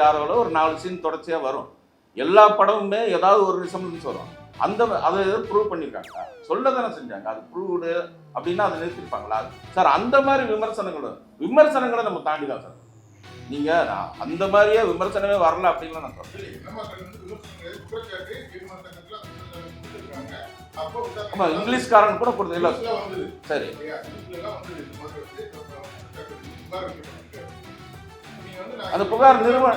யாரோவில் யாரோவில் ஒரு நாலு சீன் தொடர்ச்சியாக வரும். எல்லா படமுமே ஏதாவது ஒரு ரிசம்பன்ஸ் வரும். அந்த அதை ப்ரூவ் பண்ணியிருக்காங்க சொல்ல தானே செஞ்சாங்க. அது ப்ரூவ்டு அப்படின்னா அதை நிறுத்திருப்பாங்களா? சார் அந்த மாதிரி விமர்சனங்களும் விமர்சனங்களை நம்ம தாண்டி தான் சார். நீங்க நான் அந்த மாதிரியே விமர்சனமே வரல அப்படின்னு நான் சொல்றேன் ஆமா இங்கிலீஷ்காரன் கூட கொடுத்து இல்ல. சரி. அந்த புகார் நிறுவ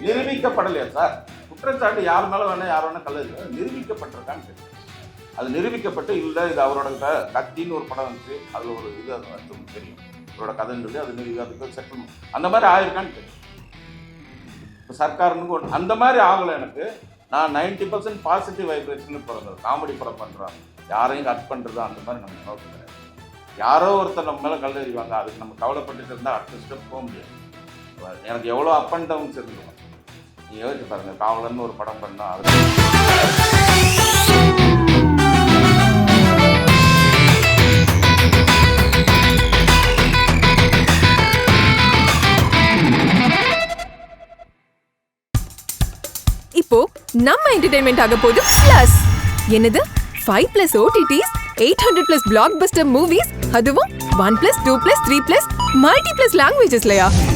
நிரூபிக்கப்படலையா சார்? குற்றச்சாட்டு யார் மேலே வேணால் யார் வேணால் கல்ல நிரூபிக்கப்பட்டிருக்கான்னு கேட்டேன். அது நிரூபிக்கப்பட்டு இல்லை இது அவரோட க- கத்தின்னு ஒரு படம் வந்துச்சு. அது ஒரு இது அது வந்து தெரியும். அவரோட கதைன்றது அது நிரூபி அதுக்கு செட்டில் அந்த மாதிரி ஆயிருக்கான்னு கேட்டேன். இப்போ சர்க்காருன்னு ஒன்று அந்த மாதிரி ஆகலை எனக்கு. நான் நைன்டி பர்சன்ட் பாசிட்டிவ் வைப்ரேஷன் பிறந்தது. காமெடி படம் பண்ணுறாங்க யாரையும் கட் பண்ணுறது அந்த மாதிரி நம்ம நோக்கம் கிடையாது யாரோ ஒருத்தர் நம்ம மேலே கல்லறிவாங்க அதுக்கு நம்ம கவலைப்பட்டுட்டு இருந்தால் அடுத்த ஸ்டெப் போக முடியாது. எனக்கு எவ்வளோ அப் அண்ட் டவுன்ஸ் இருந்துடும் நீங்கள் யோசிச்சு பாருங்க காவலர்னு ஒரு படம் பண்ணால் அது இப்போ நம்ம என்டர்டைன்மெண்ட் ஆக போது பிளஸ் என்னது? Five plus OTTs eight hundred plus blockbuster movies அதுவும் one plus two plus three plus multi plus லாங்குவேஜஸ்லயா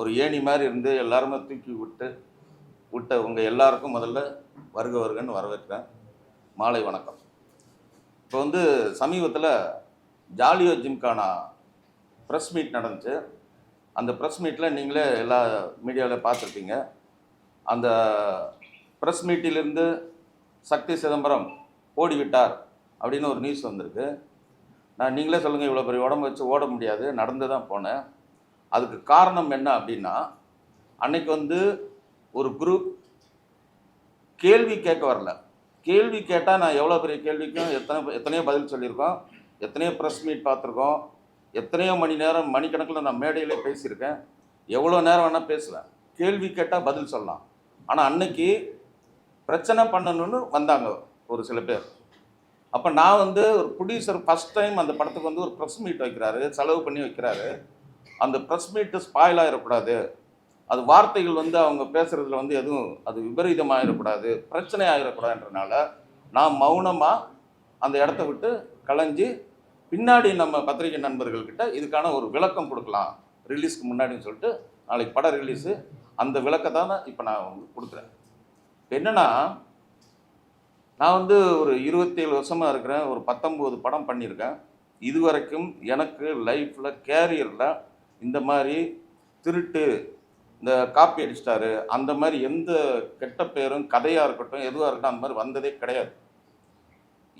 ஒரு ஏணி மாதிரி இருந்து எல்லாருமே தூக்கி விட்டு விட்ட உங்கள் எல்லாருக்கும் முதல்ல வருக வருகன்னு வரவேற்கிறேன். மாலை வணக்கம். இப்போ வந்து சமீபத்தில் ஜாலியோ ஜிம்கானா ப்ரெஸ் மீட் நடந்துச்சு. அந்த ப்ரெஸ் மீட்டில் நீங்களே எல்லா மீடியாவில் பார்த்துருப்பீங்க. அந்த ப்ரெஸ் மீட்டிலிருந்து சக்தி சிதம்பரம் ஓடிவிட்டார் அப்படின்னு ஒரு நியூஸ் வந்திருக்கு. நான் நீங்களே சொல்லுங்கள் இவ்வளோ பெரிய உடம்பு வச்சு ஓட முடியாது நடந்து தான் போனேன். அதுக்கு காரணம் என்ன அப்படின்னா அன்னைக்கு வந்து ஒரு குரூப் கேள்வி கேட்க வரல. கேள்வி கேட்டால் நான் எவ்வளோ பெரிய கேள்விக்கும் எத்தனை எத்தனையோ பதில் சொல்லியிருக்கோம். எத்தனையோ ப்ரெஸ் மீட் பார்த்துருக்கோம். எத்தனையோ மணி நேரம் மணிக்கணக்கில் நான் மேடையிலே பேசியிருக்கேன். எவ்வளோ நேரம் வேணால் பேசுவேன். கேள்வி கேட்டால் பதில் சொல்லலாம். ஆனால் அன்னைக்கு பிரச்சனை பண்ணணும்னு வந்தாங்க ஒரு சில பேர். அப்போ நான் வந்து ஒரு ப்ரொடியூசர் ஃபஸ்ட் டைம் அந்த படத்துக்கு வந்து ஒரு ப்ரெஸ் மீட் வைக்கிறாரு செலவு பண்ணி வைக்கிறாரு. அந்த ப்ரெஸ் மீட்டு ஸ்பாயில் ஆகிடக்கூடாது அது வார்த்தைகள் வந்து அவங்க பேசுகிறதுல வந்து எதுவும் அது விபரீதம் ஆகிடக்கூடாது பிரச்சனை ஆகிடக்கூடாதுன்றனால நான் மௌனமாக அந்த இடத்த விட்டு கலைஞ்சு பின்னாடி நம்ம பத்திரிகை நண்பர்கள்கிட்ட இதுக்கான ஒரு விளக்கம் கொடுக்கலாம். ரிலீஸ்க்கு முன்னாடின்னு சொல்லிட்டு நாளைக்கு படம் ரிலீஸு அந்த விளக்கத்தை தான் இப்போ நான் வந்து கொடுக்குறேன். என்னென்னா நான் வந்து ஒரு இருபத்தேழு வருஷமாக இருக்கிறேன் ஒரு பத்தொம்போது படம் பண்ணியிருக்கேன். இது வரைக்கும் எனக்கு லைஃப்பில் கேரியரில் இந்த மாதிரி திருட்டு இந்த காப்பி அடிச்சிட்டாரு அந்த மாதிரி எந்த கெட்ட பேரும் கதையாக இருக்கட்டும் எதுவாக இருக்கட்டும் அந்த மாதிரி வந்ததே கிடையாது.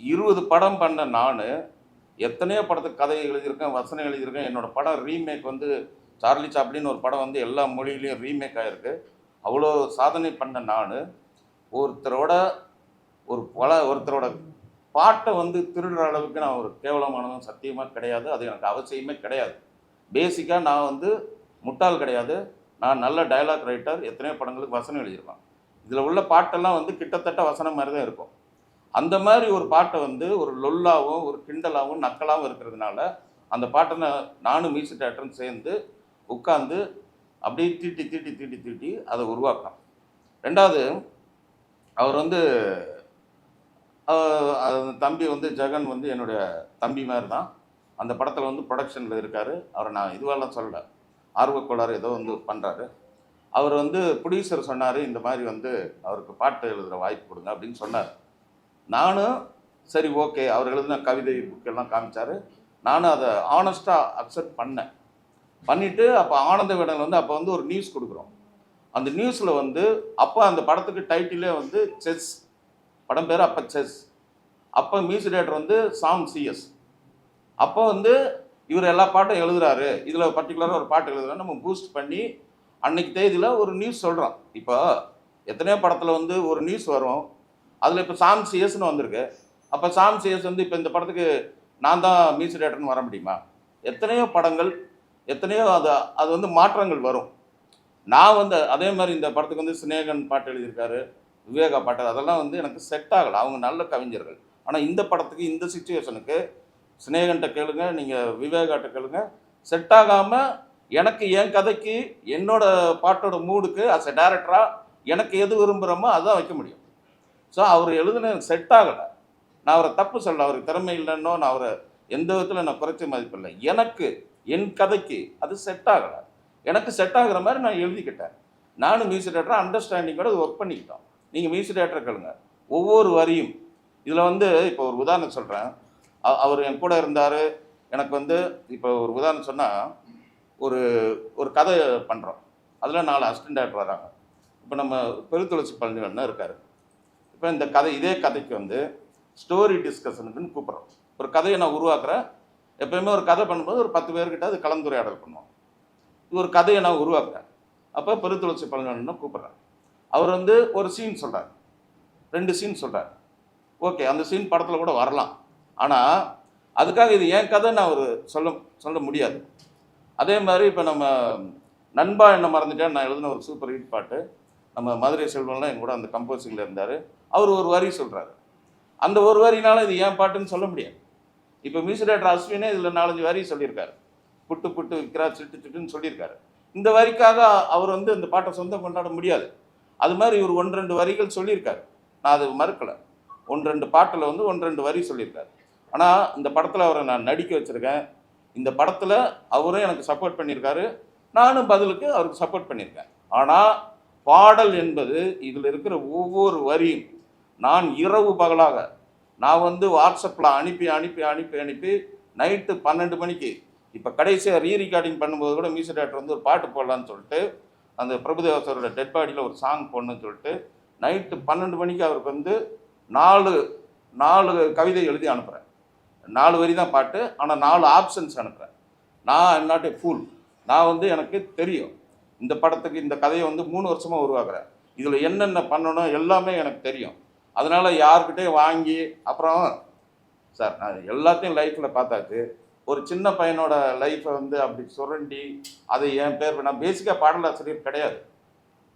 இருபது படம் பண்ண நான் எத்தனையோ படத்துக்கு கதை எழுதியிருக்கேன் வசனம் எழுதியிருக்கேன். என்னோடய படம் ரீமேக் வந்து சார்லி சாப்ளின்னு ஒரு படம் வந்து எல்லா மொழியிலையும் ரீமேக் ஆகிருக்கு அவ்வளோ சாதனை பண்ண நான் ஒருத்தரோட ஒரு பல ஒருத்தரோட பாட்டை வந்து திருடுற அளவுக்கு நான் ஒரு கேவலமானதும் சத்தியமாக கிடையாது. அது எனக்கு அவசியமே கிடையாது. பேசிக்காக நான் வந்து முட்டாள் கிடையாது. நான் நல்ல டயலாக் ரைட்டர் எத்தனையோ படங்களுக்கு வசனம் எழுதியிருக்கேன் இதில் உள்ள பாட்டெல்லாம் வந்து கிட்டத்தட்ட வசனம் மாதிரி தான் இருக்கும். அந்த மாதிரி ஒரு பாட்டை வந்து ஒரு லொல்லாவும் ஒரு கிண்டலாகவும் நக்கலாகவும் இருக்கிறதுனால அந்த பாட்டை நான் நானும் மியூசிக் டேரக்டரும் சேர்ந்து உட்காந்து அப்படியே தீட்டி தீட்டி தீட்டி தீட்டி அதை உருவாக்கலாம் ரெண்டாவது அவர் வந்து தம்பி வந்து ஜெகன் வந்து என்னுடைய தம்பி மாதிரி தான் அந்த படத்தில் வந்து ப்ரொடக்ஷனில் இருக்கார். அவரை நான் இதுவெல்லாம் சொல்லலை. ஆர்வக்கோளாறு ஏதோ வந்து பண்ணுறாரு அவர் வந்து ப்ரொடியூசர் சொன்னார் இந்த மாதிரி வந்து அவருக்கு பாட்டு எழுதுகிற வாய்ப்பு கொடுங்க அப்படின்னு சொன்னார். நானும் சரி ஓகே அவர் எழுதின கவிதை புக்கெல்லாம் காமிச்சார். நானும் அதை ஆனஸ்ட்டாக அக்செப்ட் பண்ணேன். பண்ணிவிட்டு அப்போ ஆனந்த விடல் வந்து அப்போ வந்து ஒரு நியூஸ் கொடுக்குறோம். அந்த நியூஸில் வந்து அப்போ அந்த படத்துக்கு டைட்டிலே வந்து செஸ். படம் பேர் அப்போ செஸ். அப்போ மியூசிக் டேரக்டர் வந்து சாம் சிஎஸ் அப்போ வந்து இவர் எல்லா பாட்டும் எழுதுறாரு. இதில் பர்டிகுலராக ஒரு பாட்டு எழுதுறாரு. நம்ம பூஸ்ட் பண்ணி அன்னைக்கு தேதியில் ஒரு நியூஸ் சொல்கிறோம் இப்போ எத்தனையோ படத்தில் வந்து ஒரு நியூஸ் வரும். அதில் இப்போ சாம் சிஎஸ்னு வந்திருக்கு. அப்போ சாம் சிஎஸ் வந்து இப்போ இந்த படத்துக்கு நான் தான் மியூசிக் டேரக்டர்னு வர முடியுமா? எத்தனையோ படங்கள் எத்தனையோ அது அது வந்து மாற்றங்கள் வரும். நான் வந்து அதே மாதிரி இந்த படத்துக்கு வந்து சினேகன் பாட்டு எழுதியிருக்காரு விவேகா பாட்டு அதெல்லாம் வந்து எனக்கு செட் ஆகலை. அவங்க நல்ல கவிஞர்கள். ஆனால் இந்த படத்துக்கு இந்த சுச்சுவேஷனுக்கு சினேகன்ட்ட கேளுங்க நீங்கள் விவேகாட்ட கேளுங்க. செட் ஆகாமல் எனக்கு என் கதைக்கு என்னோட பாட்டோட மூடுக்கு அஸ் எ டேரக்டராக எனக்கு எது விரும்புகிறோமோ அதான் வைக்க முடியும். ஸோ அவர் எழுதுன செட் ஆகலை. நான் அவரை தப்பு சொல்ல அவருக்கு திறமை இல்லைன்னோ நான் அவரை எந்த விதத்தில் நான் குறைச்சி மதிப்பில்லை எனக்கு என் கதைக்கு அது செட் ஆகலை. எனக்கு செட் ஆகிற மாதிரி நான் எழுதிக்கிட்டேன். நானும் மியூசிக் டேரக்டராக அண்டர்ஸ்டாண்டிங்கோட ஒர்க் பண்ணிக்கிட்டோம். நீங்கள் மியூசிக் டேரக்டர் கேளுங்க. ஒவ்வொரு வரியும் இதில் வந்து இப்போ ஒரு உதாரணம் சொல்கிறேன் அவர் என் கூட இருந்தார். எனக்கு வந்து இப்போ ஒரு உதாரணம் சொன்னால் ஒரு ஒரு கதை பண்ணுறோம் அதில் நாலு அசிஸ்டன்ட் டேரக்டர் வராங்க. இப்போ நம்ம பெருத்துளசி பழனிவண்ணன் இருக்கார். இப்போ இந்த கதை இதே கதைக்கு வந்து ஸ்டோரி டிஸ்கஷனுக்குன்னு கூப்பிட்றோம். ஒரு கதையை நான் உருவாக்குறேன் எப்பயுமே ஒரு கதை பண்ணும்போது ஒரு பத்து பேர்கிட்ட அது கலந்துரையாடல் பண்ணுவோம். இது ஒரு கதையை நான் உருவாக்குறேன். அப்போ பெருத்துளசி பழனிவண்ணன் கூப்பிட்றேன். அவர் வந்து ஒரு சீன் சொல்கிறார் ரெண்டு சீன் சொல்கிறார் ஓகே அந்த சீன் படத்தில் கூட வரலாம். ஆனால் அதுக்காக இது என் கதை நான் ஒரு சொல்ல சொல்ல முடியாது. அதே மாதிரி இப்போ நம்ம நண்பா என்ன மறந்துட்டேன் நான் எழுதின ஒரு சூப்பர் ஹிட் பாட்டு நம்ம மதுரை செல்வம்லாம் என் கூட அந்த கம்போசிங்கில் இருந்தார். அவர் ஒரு வரி சொல்கிறாரு அந்த ஒரு வரினால இது ஏன் பாட்டுன்னு சொல்ல முடியாது. இப்போ மியூசிக் டேரக்டர் அஸ்வினே இதில் நாலஞ்சு வரி சொல்லியிருக்காரு. புட்டு புட்டு விற்கிறா சிட்டு சிட்டுன்னு சொல்லியிருக்காரு. இந்த வரிக்காக அவர் வந்து இந்த பாட்டை சொந்தம் கொண்டாட முடியாது. அது மாதிரி இவர் ஒன்று ரெண்டு வரிகள் சொல்லியிருக்காரு. நான் அது மறுக்கலை. ஒன்று ரெண்டு பாட்டில் வந்து ஒன்று ரெண்டு வரி சொல்லியிருக்காரு. ஆனால் இந்த படத்தில் அவரை நான் நடிக்க வச்சுருக்கேன். இந்த படத்தில் அவரும் எனக்கு சப்போர்ட் பண்ணியிருக்காரு. நானும் பதிலுக்கு அவருக்கு சப்போர்ட் பண்ணியிருக்கேன். ஆனால் பாடல் என்பது இதில் இருக்கிற ஒவ்வொரு வரியும் நான் இரவு பகலாக நான் வந்து வாட்ஸ்அப்பில் அனுப்பி அனுப்பி அனுப்பி அனுப்பி நைட்டு பன்னெண்டு மணிக்கு இப்போ கடைசியாக ரீ ரெக்கார்டிங் பண்ணும்போது கூட மியூசிக் டேரக்டர் வந்து ஒரு பாட்டு போடலான்னு சொல்லிட்டு அந்த பிரபுதேவாசரோட டெட் பாடியில் ஒரு சாங் போடணும்னு சொல்லிட்டு நைட்டு பன்னெண்டு மணிக்கு அவருக்கு வந்து நாலு நாலு கவிதை எழுதி அனுப்புகிறேன் நாலு வரி தான் பாட்டு ஆனால் நாலு ஆப்ஷன்ஸ் அனுப்புகிறேன் நான் ஐம் நாட் ஏ ஃபூல் நான் வந்து எனக்கு தெரியும். இந்த படத்துக்கு இந்த கதையை வந்து மூணு வருஷமாக உருவாக்குறேன். இதில் என்னென்ன பண்ணணும் எல்லாமே எனக்கு தெரியும். அதனால் யார்கிட்டே வாங்கி அப்புறம் சார் நான் எல்லாத்தையும் லைஃப்பில் பார்த்தாச்சு. ஒரு சின்ன பையனோட லைஃப்பை வந்து அப்படி சுரண்டி அதை என் பேர் நான் பேசிக்காக பாடலாசிரியர் கிடையாது.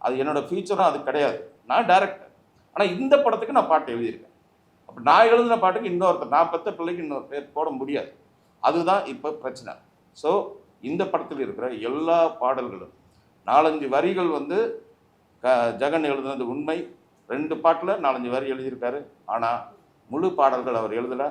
அது என்னோடய ஃபியூச்சரும் அது கிடையாது. நான் டேரக்டர் ஆனால் இந்த படத்துக்கு நான் பாட்டு எழுதியிருக்கேன். அப்போ நான் எழுதின பாட்டுக்கு இன்னொருத்தர் நான் பெற்ற பிள்ளைக்கு இன்னொரு பேர் போட முடியாது. அதுதான் இப்போ பிரச்சனை. ஸோ இந்த படத்தில் இருக்கிற எல்லா பாடல்களும் நாலஞ்சு வரிகள் வந்து க ஜெகன் எழுதுனது உண்மை. ரெண்டு பாட்டில் நாலஞ்சு வரி எழுதியிருக்காரு. ஆனால் முழு பாடல்கள் அவர் எழுதலை.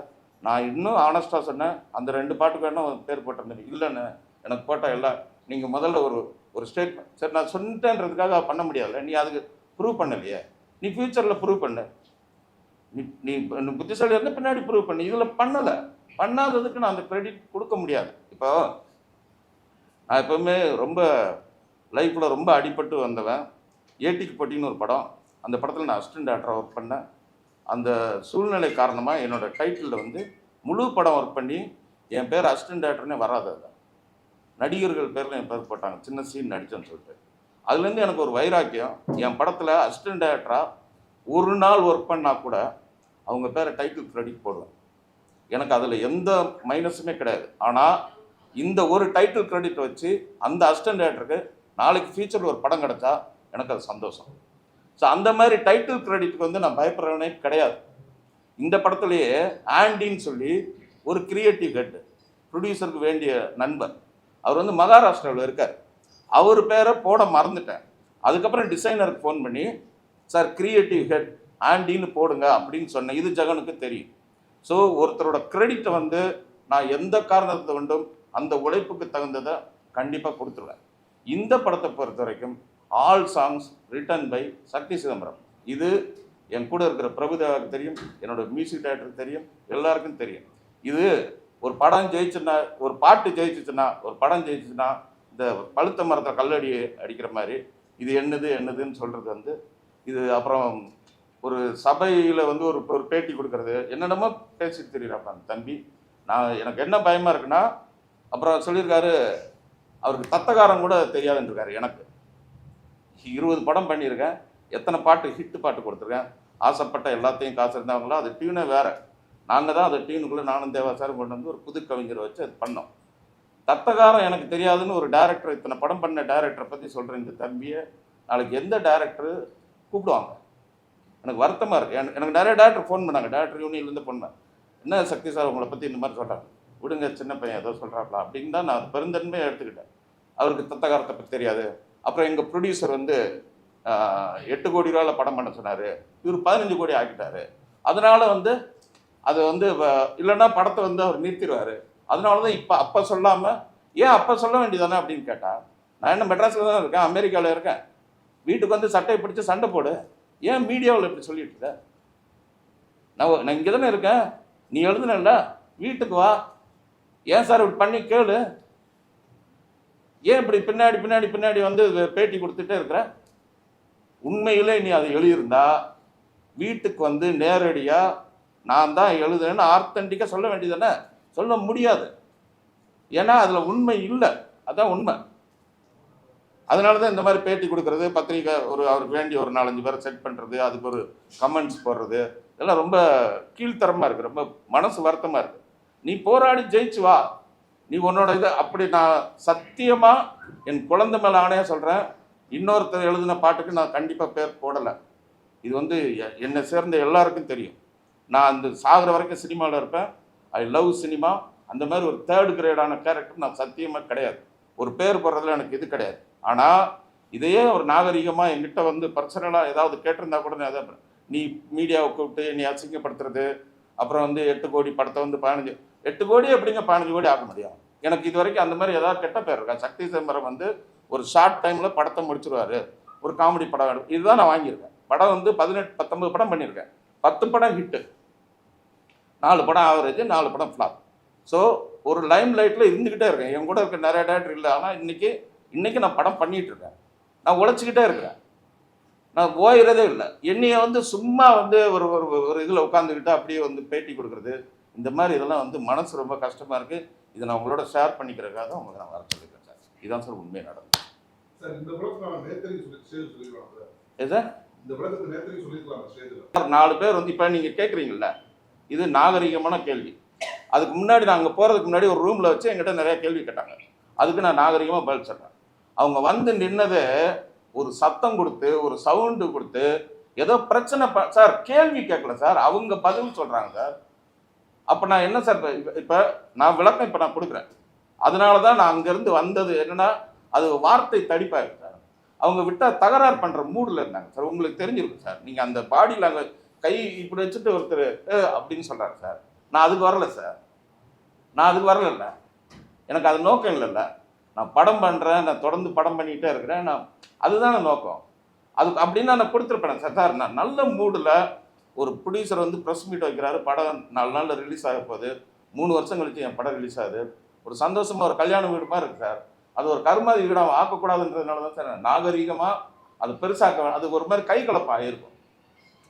நான் இன்னும் ஆனஸ்டாக சொன்னேன் அந்த ரெண்டு பாட்டுக்கு வேணால் பேர் போட்டிருந்தேன் இல்லைன்னு எனக்கு போட்டால் எல்லாம் நீங்கள் முதல்ல ஒரு ஒரு ஸ்டேட்மெண்ட் சரி நான் சொன்னேன்றதுக்காக பண்ண முடியாதுல்ல. நீ அதுக்கு ப்ரூவ் பண்ணலையே. நீ ஃப்யூச்சரில் ப்ரூவ் பண்ணு. நீ நீ புத்திசாலி இருந்தால் பின்னாடி ப்ரூவ் பண்ணி. இதில் பண்ணலை. பண்ணாததுக்கு நான் அந்த கிரெடிட் கொடுக்க முடியாது. இப்போ நான் எப்போவுமே ரொம்ப லைஃப்பில் ரொம்ப அடிபட்டு வந்தவன். ஏட்டிக்கு போட்டின்னு ஒரு படம். அந்த படத்தில் நான் அசிஸ்டன்ட் டேரக்டராக ஒர்க் பண்ணேன். அந்த சூழ்நிலை காரணமாக என்னோட டைட்டிலில் வந்து முழு படம் ஒர்க் பண்ணி என் பேர் அசிஸ்டன்ட் டேரக்டர்னே வராது அதை. நடிகர்கள் பேரில் என் பேர் போட்டாங்க. சின்ன சீன் நடித்தேன்னு சொல்லிட்டு. அதுலேருந்து எனக்கு ஒரு வைராக்கியம். என் படத்தில் அசிஸ்டன்ட் டேரக்டராக ஒரு நாள் ஒர்க் பண்ணால் கூட அவங்க பேரை டைட்டில் கிரெடிட் போடுவேன் எனக்கு அதில் எந்த மைனஸுமே கிடையாது. ஆனால் இந்த ஒரு டைட்டில் கிரெடிட் வச்சு அந்த அசிஸ்டன்ட் டேரக்டருக்கு நாளைக்கு ஃபியூச்சரில் ஒரு படம் கிடச்சா எனக்கு அது சந்தோஷம். ஸோ அந்த மாதிரி டைட்டில் கிரெடிட்டுக்கு வந்து நான் பயப்படுறவனே கிடையாது. இந்த படத்துலேயே ஆண்டின்னு சொல்லி ஒரு கிரியேட்டிவ் ஹெட் ப்ரொடியூசருக்கு வேண்டிய நண்பர் அவர் வந்து மகாராஷ்டிராவில் இருக்கார். அவர் பேரை போட மறந்துட்டேன். அதுக்கப்புறம் டிசைனருக்கு ஃபோன் பண்ணி சார் கிரியேட்டிவ் ஹெட் ஆண்டின்னு போடுங்க அப்படின்னு சொன்னேன் இது ஜெகனுக்கு தெரியும். ஸோ ஒருத்தரோட கிரெடிட்டை வந்து நான் எந்த காரணத்தை கொண்டும் அந்த உழைப்புக்கு தகுந்ததை கண்டிப்பாக கொடுத்துருவேன். இந்த படத்தை பொறுத்த வரைக்கும் all songs written by Sakthi Chidambaram. இது என் கூட இருக்கிற பிரபுதேவாவுக்கு தெரியும் என்னோட மியூசிக் டைரக்டருக்கு தெரியும் எல்லாருக்கும் தெரியும். இது ஒரு படம் ஜெயிச்சுன்னா ஒரு பாட்டு ஜெயிச்சுச்சுன்னா ஒரு படம் ஜெயிச்சுன்னா இந்த பழுத்த மரத்தை கல்லடி அடிக்கிற மாதிரி இது என்னது என்னதுன்னு சொல்கிறது வந்து இது அப்புறம் ஒரு சபையில் வந்து ஒரு ஒரு பேட்டி கொடுக்கறது. என்னென்னமோ பேசிட்டு தெரியுறாப்பா அந்த தம்பி. நான் எனக்கு என்ன பயமாக இருக்குன்னா அப்புறம் சொல்லியிருக்காரு அவருக்கு தத்தகாரம் கூட தெரியாதுன்றிருக்காரு எனக்கு. இருபது படம் பண்ணியிருக்கேன். எத்தனை பாட்டு ஹிட்டு பாட்டு கொடுத்துருக்கேன். ஆசைப்பட்ட எல்லாத்தையும் காசு இருந்தாங்களோ அது டியூனே வேறு. நாங்கள் தான் அதை டியூனுக்குள்ளே நானும் தேவா சார் கொண்டு வந்து ஒரு புது கவிஞரை வச்சு அது பண்ணோம். தத்தகாரம் எனக்கு தெரியாதுன்னு ஒரு டேரக்டர் இத்தனை படம் பண்ண டேரக்டரை பற்றி சொல்கிறேன் இந்த தம்பியை. நாளைக்கு எந்த டேரக்டர் கூப்பிடுவாங்க. எனக்கு வருத்தமாக இருக்குது எனக்கு எனக்கு நிறைய டேரக்டர் ஃபோன் பண்ணாங்க. டேரக்டர் யூனியன்லேருந்து பண்ணேன். என்ன சக்தி சார் உங்களை பற்றி இந்த மாதிரி சொல்கிறாங்க விடுங்க சின்ன பையன் ஏதோ சொல்கிறாங்களா அப்படின்னு தான் நான் பெருந்தன்மையை எடுத்துக்கிட்டேன். அவருக்கு தத்தகாரத்தை பற்றி தெரியாது. அப்புறம் எங்கள் ப்ரொடியூசர் வந்து எட்டு கோடி ரூபாயில் படம் பண்ண சொன்னார். இவர் பதினஞ்சு கோடி ஆக்கிட்டாரு. அதனால் வந்து அது வந்து வ- இல்லைன்னா படத்தை வந்து அவர் நிறுத்திடுவார். அதனால தான் இப்போ அப்போ சொல்லாமல் ஏன் அப்போ சொல்ல வேண்டியதானே அப்படின்னு கேட்டால் நான் என்ன மெட்ராஸில் தான் இருக்கேன் அமெரிக்காவில் இருக்கேன். வீட்டுக்கு வந்து சட்டையை பிடிச்சி சண்டை போடு. ஏன் மீடியாவில் இப்படி சொல்லிட்டு இருக்க? நான் நான் இங்கே தானே இருக்கேன். நீ எழுதுனல்ல வீட்டுக்கு வா. ஏன் சார் இப்படி பண்ணி கேளு. ஏன் இப்படி பின்னாடி பின்னாடி பின்னாடி வந்து பேட்டி கொடுத்துட்டே இருக்கிற? உண்மையிலே நீ அதை எழுதியிருந்தா வீட்டுக்கு வந்து நேரடியாக நான் தான் எழுதுனேன்னு ஆர்த்தண்டிக்காக சொல்ல வேண்டியதானே சொல்ல முடியாது. ஏன்னா அதில் உண்மை இல்லை. அதான் உண்மை. அதனால தான் இந்த மாதிரி பேட்டி கொடுக்கறது பத்திரிக்கை ஒரு அவருக்கு வேண்டி ஒரு நாலஞ்சு பேரை செட் பண்ணுறது அதுக்கு ஒரு கமெண்ட்ஸ் போடுறது இதெல்லாம் ரொம்ப கீழ்த்தரமாக இருக்குது ரொம்ப மனசு வருத்தமாக இருக்குது நீ போராடி ஜெயிச்சு வா. நீ உன்னோட இதை அப்படி நான் சத்தியமாக என் குழந்தை மேலே ஆணையாக சொல்கிறேன் இன்னொருத்தர் எழுதின பாட்டுக்கு நான் கண்டிப்பாக பேர் போடலை. இது வந்து எ- என்னை சேர்ந்த எல்லாருக்கும் தெரியும். நான் அந்த சாகிற வரைக்கும் சினிமாவில் இருப்பேன். ஐ லவ் சினிமா அந்த மாதிரி ஒரு தேர்ட் கிரேடான கேரக்டர் நான் சத்தியமாக கிடையாது. ஒரு பேர் போடுறதுல எனக்கு இது கிடையாது. ஆனால் இதையே ஒரு நாகரிகமாக என்கிட்ட வந்து பர்சனலாக ஏதாவது கேட்டிருந்தா கூட நான் அதை நீ மீடியாவை கூப்பிட்டு நீ அசிங்கப்படுத்துறது அப்புறம் வந்து எட்டு கோடி படத்தை வந்து பதினஞ்சு எட்டு கோடி எப்படிங்க பதினஞ்சு கோடி ஆக முடியும்? எனக்கு இது வரைக்கும் அந்த மாதிரி ஏதாவது கெட்ட பேர் இருக்கா? சக்தி சிதம்பரம் வந்து ஒரு ஷார்ட் டைமில் படத்தை முடிச்சிருவாரு. ஒரு காமெடி படம் வேணும். இதுதான் நான் வாங்கியிருக்கேன். படம் வந்து பதினெட்டு பத்தொன்பது படம் பண்ணியிருக்கேன். பத்து படம் ஹிட்டு நாலு படம் ஆவரேஜ் நாலு படம் ஃப்ளாப் ஸோ ஒரு லைம் லைட்டில் இருந்துக்கிட்டே இருக்கேன். என் கூட இருக்க நிறைய டேரக்டர் இல்லை. ஆனால் இன்னைக்கு இன்னைக்கு நான் படம் பண்ணிட்டு இருக்கேன் நான் உழைச்சிக்கிட்டே இருக்கிறேன். நான் ஓயிறதே இல்லை. என்னைய வந்து சும்மா வந்து ஒரு ஒரு ஒரு இதில் உட்காந்துக்கிட்டு அப்படியே வந்து பேட்டி கொடுக்குறது இந்த மாதிரி இதெல்லாம் வந்து மனசு ரொம்ப கஷ்டமாக இருக்குது இதை நான் உங்களோட ஷேர் பண்ணிக்கிறதுக்காக தான் உங்களுக்கு நான் வர சொல்லியிருக்கேன் சார் இதுதான் சார் உண்மை நடந்தது. சார் நாலு பேர் வந்து இப்போ நீங்கள் கேட்குறீங்கல்ல இது நாகரிகமான கேள்வி. அதுக்கு முன்னாடி நான் அங்கே போகிறதுக்கு முன்னாடி ஒரு ரூமில் வச்சு என்கிட்ட நிறைய கேள்வி கேட்டாங்க. அதுக்கு நான் நாகரிகமாக பதில் சொல்கிறேன் அவங்க வந்து நின்னது ஒரு சத்தம் கொடுத்து ஒரு சவுண்டு கொடுத்து ஏதோ பிரச்சனை ப சார் கேள்வி கேட்கல சார். அவங்க பதில் சொல்கிறாங்க சார். அப்போ நான் என்ன சார் இப்போ இப்போ நான் விளக்கம் இப்போ நான் கொடுக்குறேன். அதனால தான் நான் அங்கேருந்து வந்தது என்னன்னா அது வார்த்தை தடிப்பாயிருக்கு சார். அவங்க விட்டால் தகராறு பண்ணுற மூடில் இருந்தாங்க சார். உங்களுக்கு தெரிஞ்சிருக்கும் சார். நீங்கள் அந்த பாடியில் அங்கே கை இப்படி வச்சுட்டு ஒருத்தர் அப்படின்னு சொல்கிறாரு சார். நான் அதுக்கு வரல சார். நான் அதுக்கு வரல எனக்கு அது நோக்கம் இல்லைல்ல நான் படம் பண்ணுறேன் நான் தொடர்ந்து படம் பண்ணிகிட்டே இருக்கிறேன் நான் அதுதான நோக்கம். அதுக்கு அப்படின்னு நான் கொடுத்துருப்பேன் சார் சார் நான் நல்ல மூடில் ஒரு ப்ரொடியூசர் வந்து ப்ரெஸ் மீட் வைக்கிறாரு படம் நாலு நாளில் ரிலீஸ் ஆக போகுது. மூணு வருஷம் கழிச்சு என் படம் ரிலீஸ் ஆகுது. ஒரு சந்தோஷமாக ஒரு கல்யாண வீடு மாதிரி இருக்கு சார். அது ஒரு கருமாதி வீடாக ஆக்கக்கூடாதுன்றதுனால தான் சார் நாகரீகமாக அது பெருசாக்க அது ஒரு மாதிரி கைகலப்பு ஆகிருக்கும்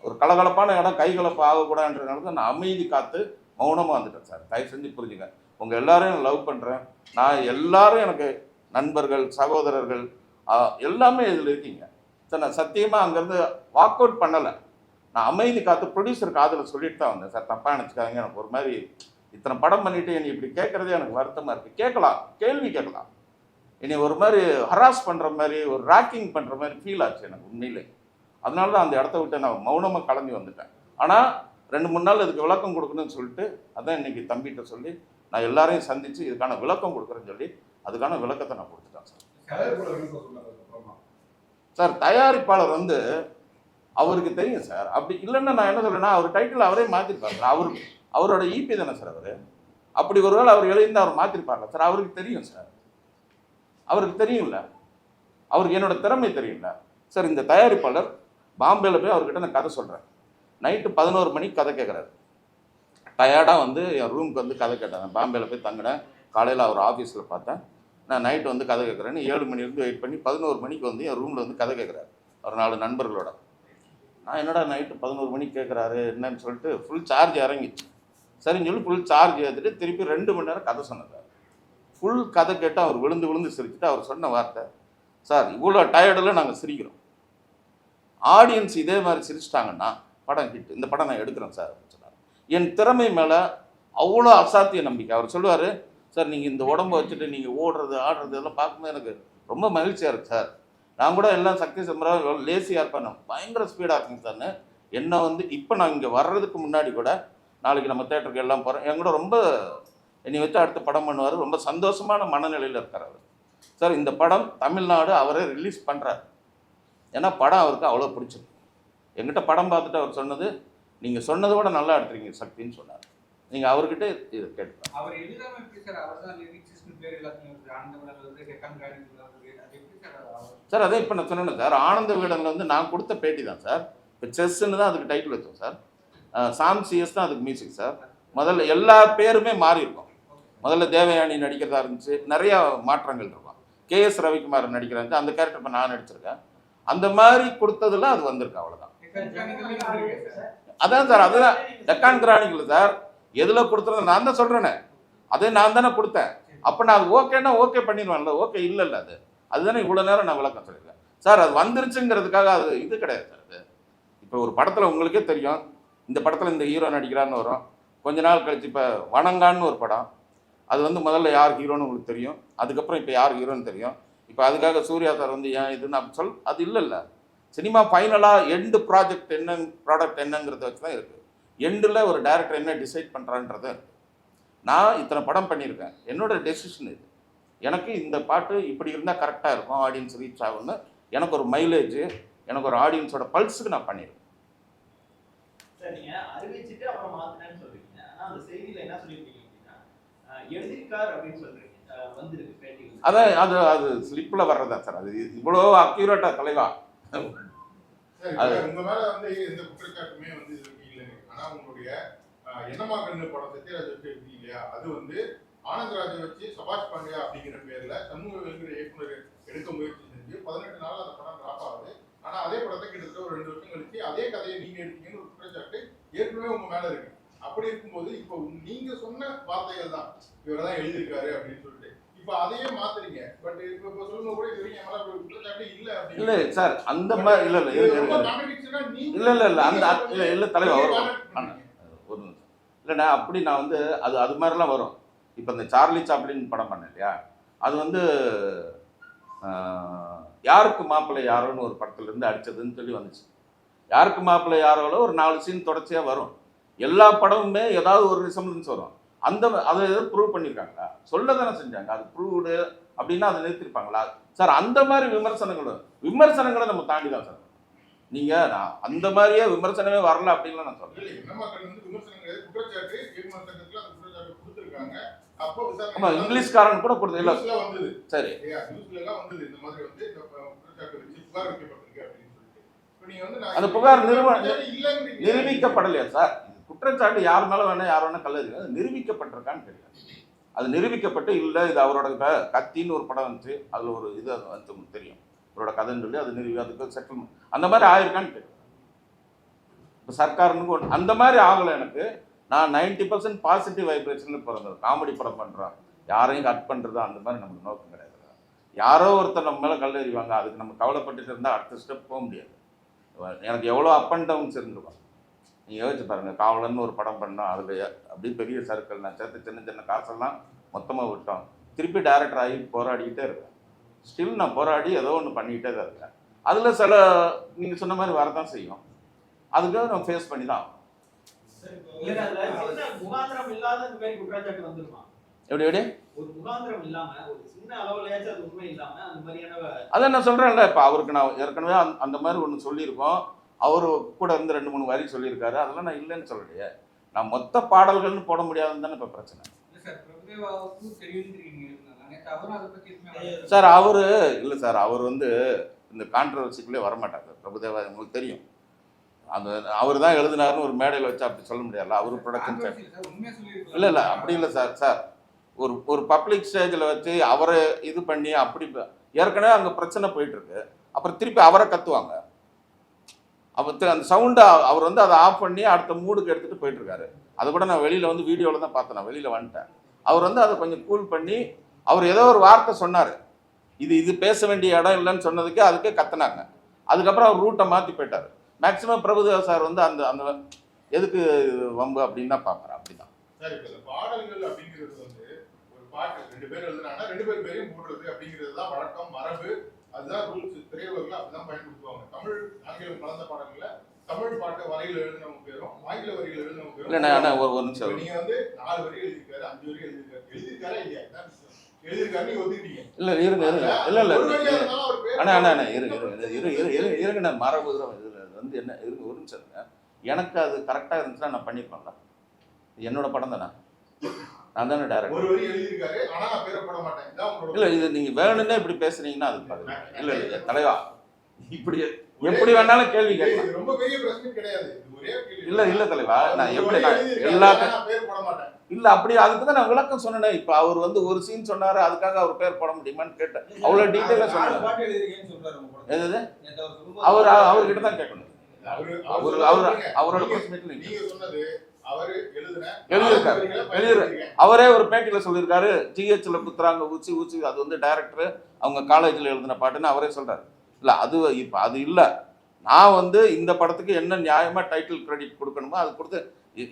ஒரு கலகலப்பான இடம் கைகலப்பு ஆகக்கூடாதுன்றதுனால தான் நான் அமைதி காத்து மௌனமாக வந்துட்டேன் சார். தயவு செஞ்சு புரிஞ்சுங்க. உங்கள் எல்லாரையும் நான் லவ் பண்ணுறேன் நான் எல்லாரும் எனக்கு நண்பர்கள் சகோதரர்கள் எல்லாமே இதில் இருக்கீங்க. சார் நான் சத்தியமாக அங்கேருந்து வாக் அவுட் பண்ணலை. நான் அமைதி காத்து ப்ரொடியூசர் காதில் சொல்லிட்டு தான் வந்தேன். சார் தப்பாக நினச்சிக்காதீங்க. எனக்கு ஒரு மாதிரி இத்தனை படம் பண்ணிட்டு என்னை இப்படி கேட்குறதே எனக்கு வருத்தமாக இருக்குது கேட்கலாம். கேள்வி கேட்கலாம். என்னை ஒரு மாதிரி ஹராஸ் பண்ணுற மாதிரி ஒரு ராக்கிங் பண்ணுற மாதிரி ஃபீல் ஆச்சு எனக்கு உண்மையிலே. அதனால தான் அந்த இடத்த விட்டு நான் மௌனமாக கிளம்பி வந்துட்டேன். ஆனால் ரெண்டு மூணு நாள் இதுக்கு விளக்கம் கொடுக்கணும்னு சொல்லிட்டு அதான் இன்னைக்கு தம்பிகிட்ட சொல்லி நான் எல்லாரையும் சந்தித்து இதுக்கான விளக்கம் கொடுக்குறேன்னு சொல்லி அதுக்கான விளக்கத்தை நான் கொடுத்துட்டேன் சார். சார் தயாரிப்பாளர் வந்து அவருக்கு தெரியும் சார். அப்படி இல்லைன்னா நான் என்ன சொல்றேன்னா அவர் டைட்டில் அவரே மாற்றிருப்பாரு அவர் அவரோட இபி தானே சார் அவர். அப்படி ஒருவேளை அவர் எழுதியிருந்தால் அவர் மாற்றிருப்பார்ல சார். அவருக்கு தெரியும் சார். அவருக்கு தெரியும்ல. அவருக்கு என்னோட திறமை தெரியும்ல. சார் இந்த தயாரிப்பாளர் பாம்பேல போய் அவர்கிட்ட நான் கதை சொல்கிறேன் நைட்டு பதினோரு மணிக்கு கதை கேட்குறாரு டயர்டாக வந்து என் ரூமுக்கு வந்து கதை கேட்டேன். பாம்பேல போய் தங்கினேன். காலையில் அவர் ஆஃபீஸில் பார்த்தேன். நான் நைட்டு வந்து கதை கேட்குறேன்னு ஏழு மணிலேருந்து வெயிட் பண்ணி பதினோரு மணிக்கு வந்து என் ரூமில் வந்து கதை கேட்குறாரு. ஒரு நாலு நண்பர்களோட. நான் என்னடா நைட்டு பதினோரு மணிக்கு கேட்குறாரு? என்னன்னு சொல்லிட்டு ஃபுல் சார்ஜ் இறங்கிச்சு சரின்னு சொல்லி ஃபுல் சார்ஜ் ஏற்றிட்டு திருப்பி ரெண்டு மணி நேரம் கதை சொன்னார். ஃபுல் கதை கேட்டு அவர் விழுந்து விழுந்து சிரிச்சுட்டு அவர் சொன்ன வார்த்தை சார் இவ்வளோ டயர்டில் நாங்கள் சிரிக்கிறோம். ஆடியன்ஸ் இதே மாதிரி சிரிச்சிட்டாங்கன்னா படம் ஹிட் இந்த படம் நான் எடுக்கிறேன் சார் என் திறமை மேலே அவ்வளோ அசாத்திய நம்பிக்கை. அவர் சொல்லுவார் சார் நீங்கள் இந்த உடம்ப வச்சுட்டு நீங்கள் ஓடுறது ஆடுறது எல்லாம் பார்க்கும்போது எனக்கு ரொம்ப மகிழ்ச்சியாக இருக்குது சார். நான் கூட எல்லாம் சக்தி சம்பராக லேசியாக இருப்பேன். பயங்கர ஸ்பீடாக இருக்குங்க சார்னு. என்னை வந்து இப்போ நான் இங்கே வர்றதுக்கு முன்னாடி கூட நாளைக்கு நம்ம தேட்டருக்கு எல்லாம் போகிறோம் என் கூட ரொம்ப என்னை வச்சு அடுத்த படம் பண்ணுவார். ரொம்ப சந்தோஷமான மனநிலையில் இருக்கார் அவர். சார் இந்த படம் தமிழ்நாடு அவரே ரிலீஸ் பண்ணுறார் ஏன்னா படம் அவருக்கு அவ்வளோ பிடிச்சிருக்கு. என்கிட்ட படம் பார்த்துட்டு அவர் சொன்னது நீங்கள் சொன்னதை விட நல்லா எடுத்துறீங்க சக்தின்னு சொன்னார். நீங்கள் அவர்கிட்ட இது கேட்டு அவர் எழுதாம எப்படி சார் அவர் தான் லிரிக்ஸிஸ்ட் பேர் எல்லாத்தையும் ஆனந்த அது சார் இப்போ நான் சொன்னேன் சார் ஆனந்த விகடனில் வந்து நான் கொடுத்த பேட்டி தான் சார். இப்போ செஸ்ஸுன்னு தான் அதுக்கு டைட்டில் வச்சோம் சார். சாம் சிஎஸ் தான் அதுக்கு மியூசிக் சார். முதல்ல எல்லா பேருமே மாறி இருக்கும் முதல்ல தேவயானி நடிக்கிறதா இருந்துச்சு நிறைய மாற்றங்கள் இருக்கும். கேஎஸ் ரவிக்குமார் நடிக்கிறாங்க அந்த கேரக்டர் இப்போ நான் நடிச்சிருக்கேன். அந்த மாதிரி கொடுத்ததுல அது வந்திருக்கு அவ்வளோதான் அதான் சார் அதுதான் டெக்கான் கிரானிக்கல் சார் எதில் கொடுத்துருந்தேன் நான் தான் சொல்கிறேனே அதே நான் தானே கொடுத்தேன். அப்போ நான் அது ஓகேன்னா ஓகே பண்ணிடுவேன்ல ஓகே இல்லை இல்லை அது. அதுதானே இவ்வளோ நேரம் நான் விளக்கம் சொல்லியிருக்கேன். சார் அது வந்துருச்சுங்கிறதுக்காக அது இது கிடையாது சார் அது. இப்போ ஒரு படத்தில் உங்களுக்கே தெரியும் இந்த படத்தில் இந்த ஹீரோ நடிக்கிறான்னு வரும். கொஞ்ச நாள் கழிச்சு இப்போ வணங்கான்னு ஒரு படம். அது வந்து முதல்ல யார் ஹீரோன்னு உங்களுக்கு தெரியும். அதுக்கப்புறம் இப்போ யார் ஹீரோன்னு தெரியும். இப்போ அதுக்காக சூர்யா சார் வந்து ஏன் இதுன்னு அப்படி சொல் அது இல்லை இல்லை சினிமா ஃபைனலாக எண்டு ப்ராஜெக்ட் என்ன ப்ராடக்ட் என்னங்கிறத வச்சு தான் இருக்குது எண்டில் ஒரு டைரக்டர் என்ன டிசைட் பண்ணுறான்றத நான் இத்தனை படம் பண்ணியிருக்கேன். என்னோட டெசிஷன் இது. எனக்கு இந்த பாட்டு இப்படி இருந்தால் கரெக்டாக இருக்கும் ஆடியன்ஸ் ரீச் ஆகும்னு எனக்கு ஒரு மைலேஜ் எனக்கு ஒரு ஆடியன்ஸோட பல்ஸுக்கு நான் பண்ணியிருக்கேன். அதான் அது அது ஸ்லிப்பில் வர்றதா சார்? அது இவ்வளோ அக்யூரேட்டாக தலைவா? அது- உங்க மேல வந்து எந்த குற்றச்சாட்டுமே வந்து இல்லைங்க. ஆனா உங்களுடைய என்னமா கண்ணு வச்சு எடுத்தீங்க இல்லையா? அது வந்து ஆனந்தராஜை வச்சு சபாஷ் பாண்டியா அப்படிங்கிற பேர்ல சண்முக இயக்குனர் எடுக்க முயற்சி செஞ்சு பதினெட்டு நாள் அந்த படம் டிராப் ஆகுது. ஆனா அதே படத்தை கிட்டத்தட்ட ஒரு ரெண்டு வருஷம் கழிச்சு அதே கதையை நீங்க எடுத்தீங்கன்னு ஒரு குற்றச்சாட்டு ஏற்கனவே உங்க மேல இருக்கு. அப்படி இருக்கும்போது இப்போ நீங்க சொன்ன வார்த்தைகள் தான். இவர் தான் எழுதியிருக்காரு அப்படின்னு சொல்லிட்டு. இப்போ அதையே மாத்துறீங்க. பட் இப்போ இப்போ சொல்லுங்க கூட இது வரைக்கும் என் மேல ஒரு குற்றச்சாட்டு இல்லை சார் அந்த மாதிரி இல்லை இல்லை இல்லை இல்லை இல்லை அந்த இல்லை இல்லை தலைவா நீங்க வரும். correct பண்றீங்க. ஒரு நிமிஷம். இல்லைண்ணா அப்படி நான் வந்து அது அது மாதிரிலாம் வரும். இப்போ இந்த சார்லி சாப்ளின் படம் இல்லையா? அது வந்து யாருக்கு மாப்பிள்ளை யாரோன்னு ஒரு படத்துல இருந்து அடிச்சதுன்னு சொல்லி வந்துச்சு. யாருக்கு மாப்பிள்ளை யாரோல ஒரு நாலு சீன் தொடர்ச்சியாக வரும். எல்லா படமுமே ஏதாவது ஒரு ரிசம்பளன்ஸ் வரும். அந்த அதை எதாவது ப்ரூவ் பண்ணியிருக்காங்களா சொல்ல தானே செஞ்சாங்க. அது ப்ரூவ்டு அப்படின்னா அதை நிறுத்திருப்பாங்களா? சார் அந்த மாதிரி விமர்சனங்களும் விமர்சனங்களை நம்ம தாண்டி தான் சார். நீங்கள் நான் அந்த மாதிரியே விமர்சனமே வரல அப்படின்லாம் நான் சொல்றேன் ஆமா இங்கிலீஷ்காரன் கூட கொடுத்து இல்லை. சரி. வச்சு புகார் வைக்கப்பட்டிருக்கு அப்படின்னு சொல்லிட்டு. இப்ப நீங்க வந்து நான் அந்த புகார் நிறுவ- குற்றச்சாட்டு இல்லைங்கிறீங்க. நிரூபிக்கப்படலையா சார்? குற்றச்சாட்டு யார் மேலே வேணால் யார் வேணால் கல்லறி அது நிரூபிக்கப்பட்டிருக்கான்னு தெரியாது. அது நிரூபிக்கப்பட்டு இல்லை இது அவரோட க- கத்தின்னு ஒரு படம் வந்துச்சு. அதில் ஒரு இது அது வந்து உங்களுக்கு தெரியும். அவரோட கதைன்னு சொல்லி அது நிரூபி அதுக்கு செட்டில்மெண்ட் அந்த மாதிரி ஆயிருக்கான்னு தெரியும். இப்போ சர்க்காருன்னு ஒன்று அந்த மாதிரி ஆகலை எனக்கு. நான் நைன்டி பர்சன்ட் பாசிட்டிவ் வைப்ரேஷனில் பிறந்தது. காமெடி படம் பண்ணுறான் யாரையும் கட் பண்ணுறதா அந்த மாதிரி நமக்கு நோக்கம் கிடையாது. யாரோ ஒருத்தர் நம்ம மேலே கல்லறிவாங்க அதுக்கு நம்ம கவலைப்பட்டுட்டு இருந்தால் அடுத்த ஸ்டெப் போக முடியாது. எனக்கு எவ்வளோ அப் அண்ட் டவுன்ஸ் இருந்திருக்கும். நீங்கள் யோசிச்சு பாருங்கள் காவலன்னு ஒரு படம் பண்ணோம் அதில் அப்படியே பெரிய சர்க்கிள் நான் சேர்த்து சின்ன சின்ன காசெல்லாம் மொத்தமாக விட்டோம். திருப்பி டேரக்டர் ஆகி போராடிக்கிட்டே இருக்கேன் ஸ்டில் நான் போராடி ஏதோ ஒன்று பண்ணிக்கிட்டே தான் இருக்கேன் அதில் சில நீங்கள் சொன்ன மாதிரி வரதான் செய்யும். அதுக்காக நம்ம ஃபேஸ் பண்ணி தான் எப்படி எப்படி? அதான் நான் சொல்கிறேன்ல இப்போ அவருக்கு நான் ஏற்கனவே அந்த மாதிரி ஒன்று சொல்லியிருக்கோம். அவர் கூட இருந்து ரெண்டு மூணு வரி சொல்லியிருக்காரு. அதெல்லாம் நான் இல்லைன்னு சொல்லலையே. நான் மொத்த பாடல்கள்னு போட முடியாதுன்னு தானே இப்போ பிரச்சனை. இல்ல சார் அவர் இல்லை சார் அவர் வந்து இந்த கான்ட்ரவர்சிக்குள்ளே வரமாட்டார் பிரபுதேவா உங்களுக்கு தெரியும். அந்த அவர் தான் எழுதினாருன்னு ஒரு மேடையில் வச்சு அப்படி சொல்ல முடியாதுல்ல. அவர் ப்ரொடக்ஷன் சார். இல்லை இல்லை அப்படி இல்லை சார் சார். ஒரு ஒரு பப்ளிக் ஸ்டேஜில் வச்சு அவரை இது பண்ணி அப்படி ஏற்கனவே அங்கே பிரச்சனை போயிட்டு இருக்கு. அப்புறம் திருப்பி அவரை கத்துவாங்க. அப்போ அந்த சவுண்டை அவர் வந்து அதை ஆஃப் பண்ணி அடுத்த மூடுக்கு எடுத்துகிட்டு போயிட்டுருக்காரு. அதை கூட நான் வெளியில் வந்து வீடியோவில் தான் பார்த்தேன் நான் வெளியில் வந்துட்டேன். அவர் வந்து அதை கொஞ்சம் கூல் பண்ணி அவர் ஏதோ ஒரு வார்த்தை சொன்னார். இது இது பேச வேண்டிய இடம் இல்லைன்னு சொன்னதுக்கு அதுக்கே கத்தினாங்க அதுக்கப்புறம் அவர் ரூட்டை மாற்றி போயிட்டார். மேக்ஸிமம் பிரபுதேவ சார் வந்து அந்த அந்த எதுக்கு வம்பு அப்படின்னு தான் பார்க்குறேன் அப்படி தான் பாடல்கள் அப்படிங்கிறது வந்து ஒரு பாட்டு ரெண்டு பேர் எழுதுனாங்கன்னா ரெண்டு பேர் பேரையும் போடுறது அப்படிங்கிறது தான் வழக்கம் மரபு. அதுதான் ரூல்ஸ் திரையுலகில் அப்படிதான் பயன்படுத்துவாங்க. தமிழ் ஆங்கிலம் கலந்த பாடல்கள்ல தமிழ் பாட்டை வரையில் எழுதினவங்க பேரும் ஆங்கில வரியில் எழுதினவங்க பேரும் இல்லை ஒரு ஒரு நிமிஷம். நீங்க வந்து நாலு வரி எழுதிருக்காரு அஞ்சு வரி எழுதிருக்காரு எழுதிருக்காரா இல்லையா? இல்லை இருங்க இருங்க. இல்லை இல்லை. அண்ணா அண்ணா அண்ணா இருங்க இருங்க. இரு இரு இரு இருங்க நான் இதுல வந்து என்ன இருங்க ஒரு நிமிஷம் எனக்கு அது கரெக்டாக இருந்துச்சுன்னா நான் பண்ணியிருப்பேன்ல இது என்னோட படம் தானே? நான் தானே டேரக்டர் ஒரு வரி எழுதிருக்காரு ஆனா நான் பேரை போட மாட்டேன். இதான் உங்களோட இல்லை இது நீங்கள் வேணும்னே இப்படி பேசுனீங்கன்னா அது பாருங்க இல்லை இல்லை தலைவா. இப்படி எப்படி வேணாலும் கேள்வி இது கேட்கலாம். ரொம்ப பெரிய பிரச்சனை கிடையாது. இல்ல, இல்ல தலைவா, நான் எப்படி மாட்டேன். இல்லை அப்படி அதுக்கு தான் நான் விளக்கம் சொன்னேனே. இப்போ அவர் வந்து ஒரு சீன் சொன்னாரு அதுக்காக அவர் பேர் போட முடியுமான்னு கேட்டேன். அவ்வளோ டீட்டெயிலாக நாலு சொன்னார் அவர் அவர்கிட்ட தான் கேட்கணும். அவரு அவர். அவரோட எழுதியிருக்காரு. எழுதிரு-. அவரே ஒரு பேட்டியில் சொல்லியிருக்காரு. ஜிஹெச்ல குத்துறாங்க ஊச்சி ஊச்சி அது வந்து டைரக்டர் அவங்க காலேஜில் எழுதின பாட்டுன்னு அவரே சொல்றாரு. இல்லை அது இப்போ அது இல்லை. நான் வந்து இந்த படத்துக்கு என்ன நியாயமா டைட்டில் கிரெடிட் கொடுக்கணுமோ அது கொடுத்து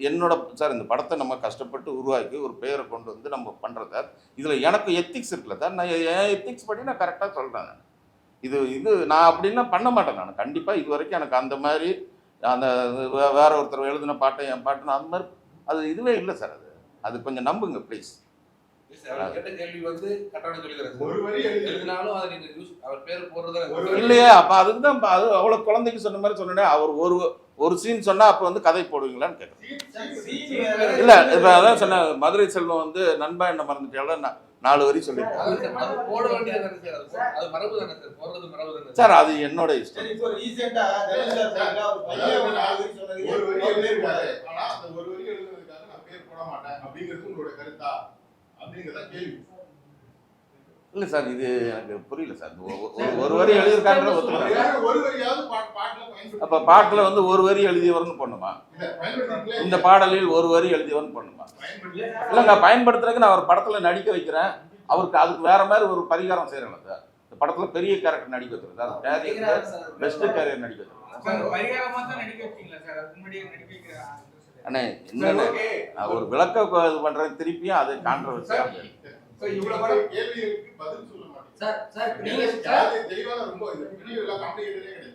என்னோட சார் இந்த படத்தை நம்ம கஷ்டப்பட்டு உருவாக்கி ஒரு பெயரை கொண்டு வந்து நம்ம பண்ணுறோம் சார். இதில் எனக்கு எத்திக்ஸ் இருக்குல்ல சார். நான் என் எத்திக்ஸ் படி நான் கரெக்டாக சொல்கிறேன் நான் இது இது நான் அப்படின்லாம் பண்ண மாட்டேன் நான். கண்டிப்பாக இது வரைக்கும் எனக்கு அந்த மாதிரி அந்த வே- வேற ஒருத்தர் எழுதின பாட்டை என் பாட்டு நான் அந்த மாதிரி அது இதுவே இல்லை சார் அது. அது கொஞ்சம் நம்புங்க ப்ளீஸ் இல்லையே அப்ப அதுக்கு தான் அது அவ்வளவு குழந்தைக்கு சொன்ன மாதிரி சொன்னேன் அவர் ஒரு ஒரு சீன் சொன்னா அப்ப வந்து கதை போடுவீங்களான்னு வேற. இல்ல இப்ப அதான் சொன்ன மதுரை செல்வம் வந்து நண்பா என்ன மறந்துட்டால நான் நாலு வரி சொல்லியிருக்கேன் அது அது போட வேண்டியது தானே சார்? அது போ- அது மரபு தானே சார்? போடுறது மரபு தானே சார் அது என்னோட இஷ்டம். அப்படிங்கிறது உங்களோட கருத்தா? அப்படிங்கிறத கேள்வி. இல்ல சார் இது எனக்கு புரியல சார். ஒரு ஒரு வரி எழுதியிருக்காங்க ஒரு அப்ப பாட்டுல வந்து ஒரு வரி எழுதியவர்னு பண்ணுமா இந்த பாடலில் ஒரு வரி எழுதியவர்னு பண்ணுமா இல்லைங்க பயன்படுத்துறதுக்கு நான் அவர் படத்துல நடிக்க வைக்கிறேன். அவருக்கு அதுக்கு வேற மாதிரி ஒரு பரிகாரம் செய்யறேன் சார். இந்த படத்துல பெரிய கேரக்டர் நடிக்க வைக்கிறது. சார். கேரியர் பெஸ்ட் கேரியர் நடிக்க வைக்கிறது அண்ணே நான் ஒரு விளக்க இது பண்றேன் திருப்பியும் அது கான்ட்ரவர்சியா இவ்வளவு வரை கேள்விகளுக்கு பதில் சொல்ல மாட்டேங்க சார் சார் நீங்க அதாவது தெளிவான ரொம்ப இது. வீடியோ எல்லாம் காம்ப்ளிகேட்டடே கிடையாது.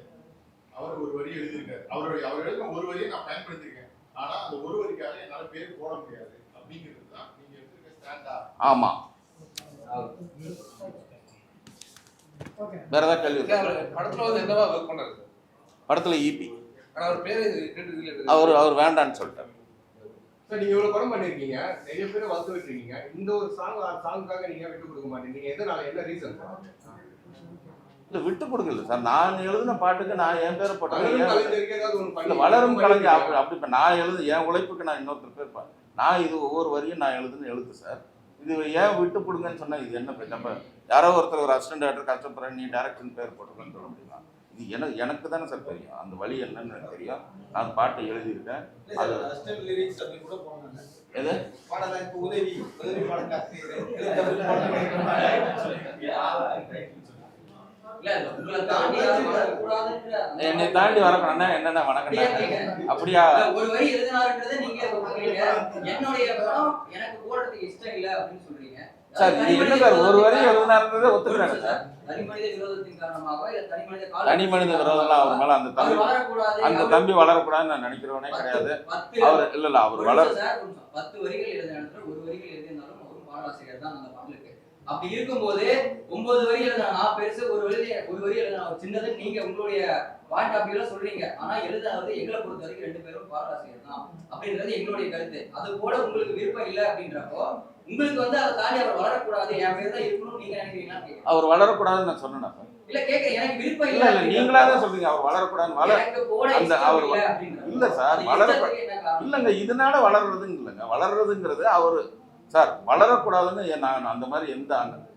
அவர் ஒரு வரி எழுதியிருக்காரு. அவருடைய அவர் எழுதின ஒரு வரியை நான் பயன்படுத்திருக்கேன் ஆனா அந்த ஒரு வரிக்காக என்னால பேர் போட முடியாது. அப்படிங்கிறது தான் நீங்க எடுத்திருக்க ஸ்டாண்டா ஆமா. வேற ஏதாவது கேள்வி? சார், படத்துல வந்து என்னவா ஒர்க் பண்றாரு சார் படத்துல ஈபி ஆனா அவர் பேரு அவர் அவர் வேண்டான்னு சொல்லிட்டார். சார் நீங்க இவ்வளவு படம் பண்ணிருக்கீங்க. நிறைய பேரை வளர்த்து விட்டுருக்கீங்க. இந்த ஒரு சாங் சாங்குக்காக நீங்க விட்டு கொடுக்க மாட்டீங்க. எதனால என்ன ரீசன் இல்ல விட்டு கொடுக்கல. சார் நான் எழுதின பாட்டுக்கு நான் என் பேரை போட்டேன். வளரும் கலைஞர் அப்படி அப்படி இப்ப நான் எழுது என் உழைப்புக்கு நான் இன்னொருத்தர் பேர் நான் இது ஒவ்வொரு வரியும் நான் எழுதுன்னு எழுத்து சார் இது ஏன் விட்டு கொடுங்கன்னு சொன்னா இது என்ன அப்ப யாரோ ஒருத்தர் ஒரு அசிஸ்டன்ட் டேரக்டர் கஷ்டப்படுறேன் நீ டேரக்டர் பேர் போட்டுக்கன்னு சொல்ல முடியுமா? இது எனக்கு எனக்கு தானே சார் தெரியும். அந்த வழி என்னன்னு எனக்கு தெரியும். நான் பாட்டு எழுதியிருக்கேன். எது? உதவி என்னை தாண்டி வரக்கூடாதுன்னா என்னென்ன வணக்கம். அப்படியா ஒரு வரி எழுதினாருன்றதை நீங்க என்னுடைய படம் எனக்கு போடுறதுக்கு இஷ்டம் இல்ல அப்படின்னு சொல்றீங்க. சார் இது என்ன சார் ஒரு வரி எழுதினாருன்றதை ஒத்துக்கிறாங்க சார் தனி மனித விரோதம்லாம் அவர் மேல அந்த தம்பி அந்த தம்பி வளரக்கூடாதுன்னு நான் நினைக்கிறவனே கிடையாது. அவர் இல்ல இல்ல அவர் ஒரு வளர ஒரு. பத்து வரிகள் எழுதின இடத்துல ஒரு வரிகள் எழுதினாலும் அவரும் பாடலாசிரியர் தான் அந்த பாடலுக்கு. அப்படி இருக்கும்போது ஒன்பது வரி எழுதின நான் பெருசு ஒரு வரி ஒரு வரி எழுதின ஒரு சின்னது நீங்க உங்களுடைய பாயிண்ட் ஆஃப் வியூல சொல்றீங்க. ஆனா எழுதினது எங்களை பொறுத்த வரைக்கும் ரெண்டு பேரும் பாடலாசிரியர் தான் அப்படின்றது எங்களுடைய கருத்து. அது போல உங்களுக்கு விருப்பம் இல்லை அப்படின்றப்போ உங்களுக்கு வந்து அதை தாண்டி அவர் வளரக்கூடாது. என் பேர் தான் இருக்கணும்னு நீங்க நினைக்கிறீங்களான்னு கேக்குறேன். அவர் வளரக்கூடாதுன்னு நான் சொன்னேன் இல்ல கேட்க எனக்கு விருப்பம் இல்ல இல்ல நீங்களா தான் சொல்றீங்க. அவர் வளரக்கூடாதுன்னு வளர அந்த அவர் இல்லை சார், வளர-? இல்லைங்க இதனால வளர்றதுங்க இல்லைங்க. வளர்றதுங்கிறது அவர் சார் வளரக்கூடாதுன்னு நான் அந்த மாதிரி எந்த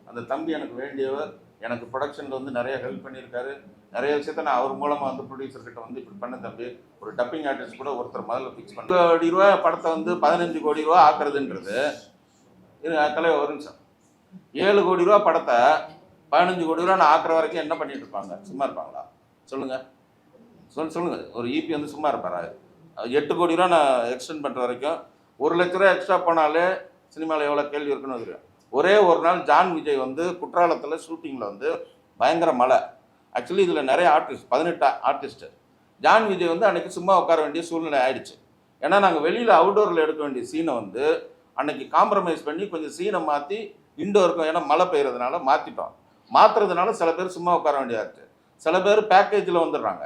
அந்த தம்பி எனக்கு வேண்டியவர் எனக்கு ப்ரொடக்ஷனில் வந்து நிறைய ஹெல்ப் பண்ணியிருக்காரு. நிறைய விஷயத்த நான் அவர் மூலமாக வந்து ப்ரொடியூசர்கிட்ட வந்து இப்படி பண்ண தம்பி. ஒரு டப்பிங் ஆர்டிஸ்ட் கூட ஒருத்தர் முதல்ல ஃபிக்ஸ் பண்ண கோடி ரூபா படத்தை வந்து பதினஞ்சு கோடி ரூபா ஆக்குறதுன்றது. இது தலைவர் ஒரு நிமிஷம் ஏழு கோடி ரூபா படத்தை பதினஞ்சு கோடி ரூபா நான் ஆக்குற வரைக்கும் என்ன பண்ணிட்டு இருப்பாங்க? சும்மா இருப்பாங்களா? சொல்லுங்கள் சொல் சொல்லுங்கள் ஒரு இபி வந்து சும்மா இருப்பாரா? எட்டு கோடி ரூபா நான் எக்ஸ்டெண்ட் பண்ணுற வரைக்கும். ஒரு லட்ச ரூபா எக்ஸ்ட்ரா போனாலே சினிமாவில் எவ்வளோ கேள்வி இருக்குன்னு தெரியும் ஒரே ஒரு நாள் ஜான் விஜய் வந்து குற்றாலத்தில் ஷூட்டிங்கில் வந்து பயங்கர மழை. ஆக்சுவலி இதில் நிறைய ஆர்டிஸ்ட் பதினெட்டு ஆர்டிஸ்ட்டு ஜான் விஜய் வந்து அன்றைக்கி சும்மா உட்கார வேண்டிய சூழ்நிலை ஆயிடுச்சு. ஏன்னா நாங்கள் வெளியில் அவுட்டோரில் எடுக்க வேண்டிய சீனை வந்து அன்னைக்கு காம்ப்ரமைஸ் பண்ணி கொஞ்சம் சீனை மாற்றி இன்டோருக்கும் ஏன்னா மழை பெய்கிறதுனால மாற்றிட்டோம் மாற்றுறதுனால சில பேர் சும்மா உட்கார வேண்டியதாச்சு சில பேர் பேக்கேஜில் வந்துடுறாங்க.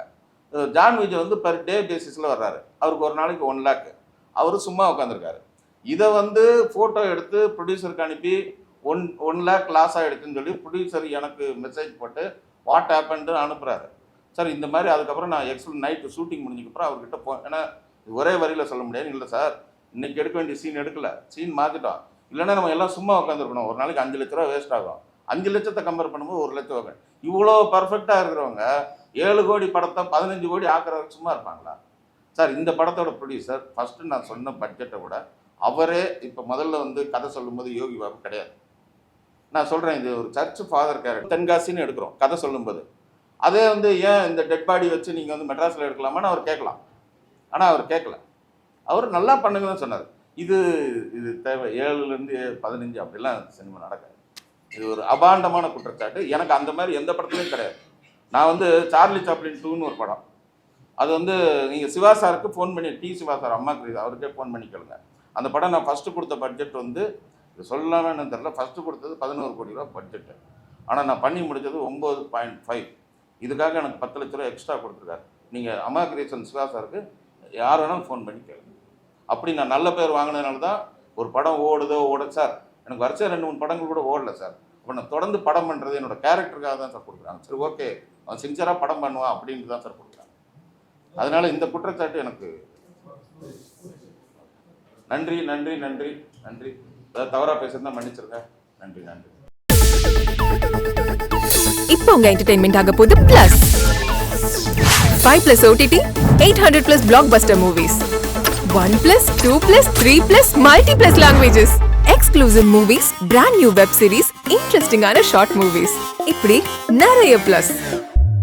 ஜான் விஜய் வந்து பெர் டே பேசிஸில் வர்றாரு. அவருக்கு ஒரு நாளைக்கு ஒன் லேக்கு அவர் சும்மா உட்காந்துருக்காரு இதை வந்து ஃபோட்டோ எடுத்து ப்ரொடியூசருக்கு அனுப்பி ஒன் ஒன் லேக் லாஸ் ஆகிடுச்சுன்னு சொல்லி ப்ரொடியூசர் எனக்கு மெசேஜ் போட்டு வாட் ஆப்பன்ட்டு அனுப்புகிறாரு சார் இந்த மாதிரி அதுக்கப்புறம் நான் எக்ஸ்பிள் நைட்டு ஷூட்டிங் முடிஞ்சக்கப்புறம் அவர்கிட்ட போ ஏன்னா ஒரே வரியில் சொல்ல முடியாது. இல்லை சார் இன்றைக்கி எடுக்க வேண்டிய சீன் எடுக்கல. சீன் மாற்றிட்டோம் இல்லைன்னா நம்ம எல்லாம் சும்மா உட்காந்துருக்கணும் ஒரு நாளைக்கு அஞ்சு லட்ச ரூபா வேஸ்ட் ஆகும். அஞ்சு லட்சத்தை கம்பேர் பண்ணும்போது ஒரு லட்சம் ஆகும். இவ்வளோ பர்ஃபெக்டாக இருக்கிறவங்க ஏழு கோடி படத்தை பதினஞ்சு கோடி ஆக்குறவங்க சும்மா இருப்பாங்களா? சார் இந்த படத்தோட ப்ரொடியூசர் ஃபஸ்ட்டு நான் சொன்ன பட்ஜெட்டை விட அவரே இப்போ முதல்ல வந்து கதை சொல்லும்போது யோகி பாபு கிடையாது. நான் சொல்கிறேன் இது ஒரு சர்ச் ஃபாதர் கேரக்டர் தென்காசின்னு எடுக்கிறோம் கதை சொல்லும்போது. அதே வந்து ஏன் இந்த டெட் பாடி வச்சு நீங்கள் வந்து மெட்ராஸில் எடுக்கலாமான்னு அவர் கேட்கலாம். ஆனால் அவர் கேட்கல. அவர் நல்லா பண்ணுங்கன்னு சொன்னார். இது இது தேவை ஏழுலேருந்து பதினஞ்சு அப்படிலாம் சினிமா நடக்காது. இது ஒரு அபாண்டமான குற்றச்சாட்டு. எனக்கு அந்த மாதிரி எந்த படத்துலையும் கிடையாது. நான் வந்து சார்லி சாப்ளின் டூன்னு ஒரு படம். அது வந்து நீங்கள் சிவா சாருக்கு ஃபோன் பண்ணி டி சிவா சார் அம்மாக்கு அவருக்கே ஃபோன் பண்ணி கேளுங்க. அந்த படம் நான் ஃபஸ்ட்டு கொடுத்த பட்ஜெட் வந்து இது சொல்லலாம்னு தெரில ஃபஸ்ட்டு கொடுத்தது பதினோரு கோடி ரூபா பட்ஜெட்டு ஆனால் நான் பண்ணி முடித்தது ஒம்பது பாயிண்ட் ஃபைவ் இதுக்காக எனக்கு பத்து லட்ச ரூபா எக்ஸ்ட்ரா கொடுத்துருக்காரு. நீங்கள் அம்மா கிரியேஷன் சிவா சாருக்கு யார் வேணாலும் ஃபோன் பண்ணி கேளுங்க. அப்படி நான் நல்ல பேர் வாங்கினதுனால தான் ஒரு படம் ஓடுதோ ஓட சார் எனக்கு வரிசை ரெண்டு மூணு படங்கள் கூட ஓடல சார் இப்போ நான் தொடர்ந்து படம் பண்ணுறது என்னோட கேரக்டருக்காக தான் சார் கொடுக்குறாங்க. சரி ஓகே அவன் சின்சராக படம் பண்ணுவான் அப்படின்ட்டு தான் சார் கொடுக்குறாங்க. அதனால் இந்த குற்றச்சாட்டு எனக்கு நன்றி நன்றி நன்றி நன்றி. அதாவது தவறாக பேசுறதா மன்னிச்சிருங்க. நன்றி நன்றி. இப்போ உங்க என்டர்டைன்மெண்ட் ஆக போகுது plus five plus OTT eight hundred plus blockbuster movies one plus two plus three plus multi plus languages exclusive movies brand new web series இன்ட்ரெஸ்டிங்கான ஷார்ட் மூவிஸ் இப்படி நிறைய plus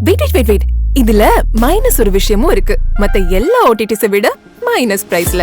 wait wait wait wait இதுல minus ஒரு விஷயமும் இருக்கு. மத்த எல்லா ஓடிடிஸை விட மைனஸ் பிரைஸ்ல